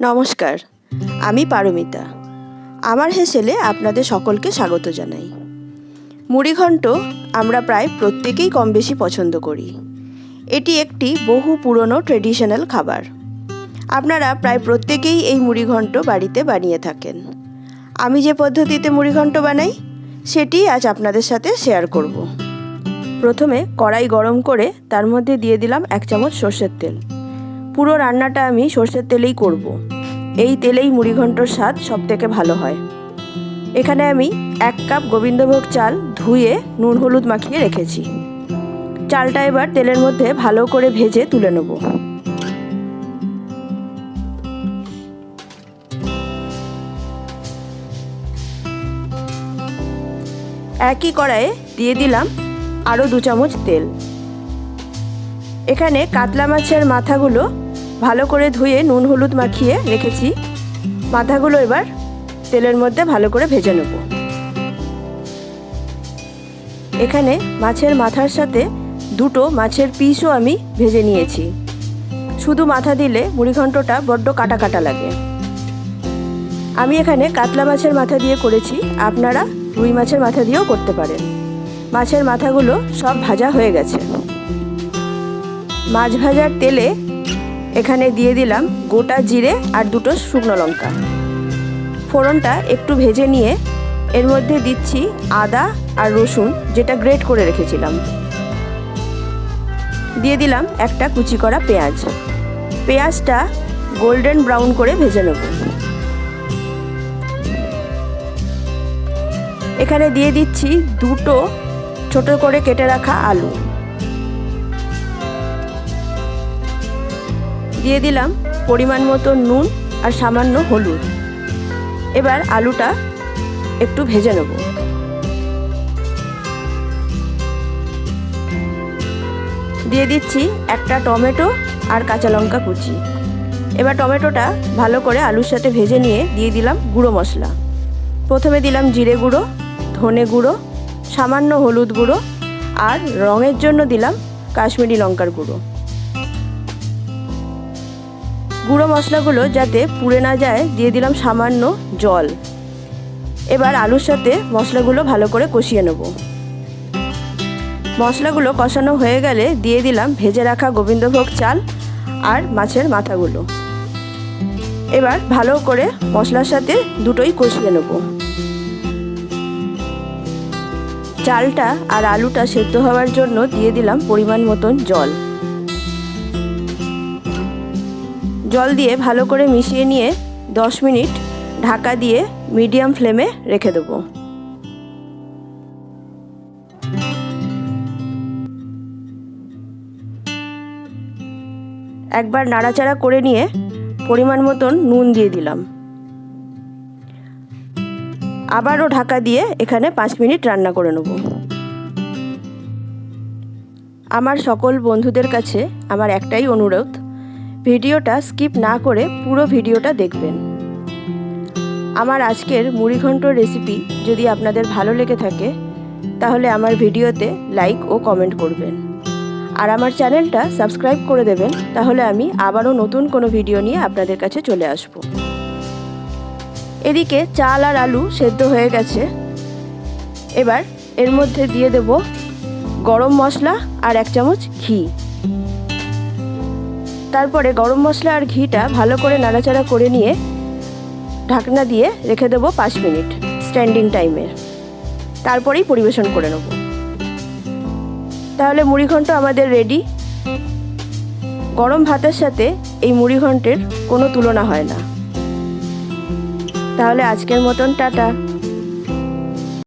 নমস্কার, আমি পারমিতা। আমার হেসেলে আপনাদের সকলকে স্বাগত জানাই। মুড়িঘণ্ট আমরা প্রায় প্রত্যেকেই কম বেশি পছন্দ করি। এটি একটি বহু পুরনো ট্রেডিশনাল খাবার। আপনারা প্রায় প্রত্যেকেই এই মুড়িঘণ্ট বাড়িতে বানিয়ে থাকেন। আমি যে পদ্ধতিতে মুড়িঘণ্ট বানাই, সেটি আজ আপনাদের সাথে শেয়ার করব। প্রথমে কড়াই গরম করে তার মধ্যে দিয়ে দিলাম এক চামচ সর্ষের তেল। পুরো রান্নাটা আমি সর্ষের তেলেই করব। এই তেলেই মুড়িঘণ্টর স্বাদ সব থেকে ভালো হয়। এখানে আমি এক কাপ গোবিন্দভোগ চাল ধুয়ে নুন হলুদ মাখিয়ে রেখেছি। চালটা এবার তেলের মধ্যে ভালো করে ভেজে তুলে নেব। একই কড়াইয়ে দিয়ে দিলাম আরও দু চামচ তেল। এখানে কাতলা মাছের মাথাগুলো ভালো করে ধুয়ে নুন হলুদ মাখিয়ে রেখেছি। মাথাগুলো এবার তেলের মধ্যে ভালো করে ভেজে নেব। এখানে মাছের মাথার সাথে দুটো মাছের পিসও আমি ভেজে নিয়েছি। শুধু মাথা দিলে মুড়িঘণ্টটা বড্ড কাটা কাটা লাগে। আমি এখানে কাতলা মাছের মাথা দিয়ে করেছি, আপনারা রুই মাছের মাথা দিয়েও করতে পারেন। মাছের মাথাগুলো সব ভাজা হয়ে গেছে। মাছ ভাজার তেলে এখানে দিয়ে দিলাম গোটা জিরে আর দুটো শুকনো লঙ্কা। ফোড়নটা একটু ভেজে নিয়ে এর মধ্যে দিচ্ছি আদা আর রসুন, যেটা গ্রেট করে রেখেছিলাম। দিয়ে দিলাম একটা কুচি করা পেঁয়াজ। পেঁয়াজটা গোল্ডেন ব্রাউন করে ভেজে নেব। এখানে দিয়ে দিচ্ছি দুটো ছোট করে কেটে রাখা আলু। দিয়ে দিলাম পরিমাণ মতো নুন আর সামান্য হলুদ। এবার আলুটা একটু ভেজে নেব। দিয়ে দিচ্ছি একটা টমেটো আর কাঁচা লঙ্কা কুচি। এবার টমেটোটা ভালো করে আলুর সাথে ভেজে নিয়ে দিয়ে দিলাম গুঁড়ো মশলা। প্রথমে দিলাম জিরে গুঁড়ো, ধনে গুঁড়ো, সামান্য হলুদ গুঁড়ো আর রঙের জন্য দিলাম কাশ্মীরি লঙ্কার গুঁড়ো। গুঁড়ো মশলাগুলো যাতে পুড়ে না যায়, দিয়ে দিলাম সামান্য জল। এবার আলুর সাথে মশলাগুলো ভালো করে কষিয়ে নেব। মশলাগুলো কষানো হয়ে গেলে দিয়ে দিলাম ভেজে রাখা গোবিন্দভোগ চাল আর মাছের মাথাগুলো। এবার ভালো করে মশলার সাথে দুটোই কষিয়ে নেব। চালটা আর আলুটা সেদ্ধ হওয়ার জন্য দিয়ে দিলাম পরিমাণ মতন জল। জল দিয়ে ভালো করে মিশিয়ে নিয়ে দশ মিনিট ঢাকা দিয়ে মিডিয়াম ফ্লেমে রেখে দেবো। একবার নাড়াচাড়া করে নিয়ে পরিমাণ মতন নুন দিয়ে দিলাম। আবারও ঢাকা দিয়ে এখানে পাঁচ মিনিট রান্না করে নেব। আমার সকল বন্ধুদের কাছে আমার একটাই অনুরোধ ভিডিওটা স্কিপ না করে পুরো ভিডিওটা দেখবেন। আমার আজকের মুড়িঘণ্ট রেসিপি যদি আপনাদের ভালো লেগে থাকে, তাহলে আমার ভিডিওতে লাইক ও কমেন্ট করবেন। আর আমার চ্যানেলটা সাবস্ক্রাইব করে দেবেন, তাহলে আমি আবারও নতুন কোনো ভিডিও নিয়ে আপনাদের কাছে চলে আসব। এদিকে চাল আর আলু সেদ্ধ হয়ে গেছে। এবার এর মধ্যে দিয়ে দেব গরম মশলা আর এক চামচ ঘি। তারপরে গরম মশলা আর ঘিটা ভালো করে নাড়াচাড়া করে নিয়ে ঢাকনা দিয়ে রেখে দেবো পাঁচ মিনিট স্ট্যান্ডিং টাইমে। তারপরেই পরিবেশন করে নেব। তাহলে মুড়িঘণ্ট আমাদের রেডি গরম ভাতের সাথে এই মুড়িঘণ্টের কোনো তুলনা হয় না। তাহলে আজকের মতন, টাটা।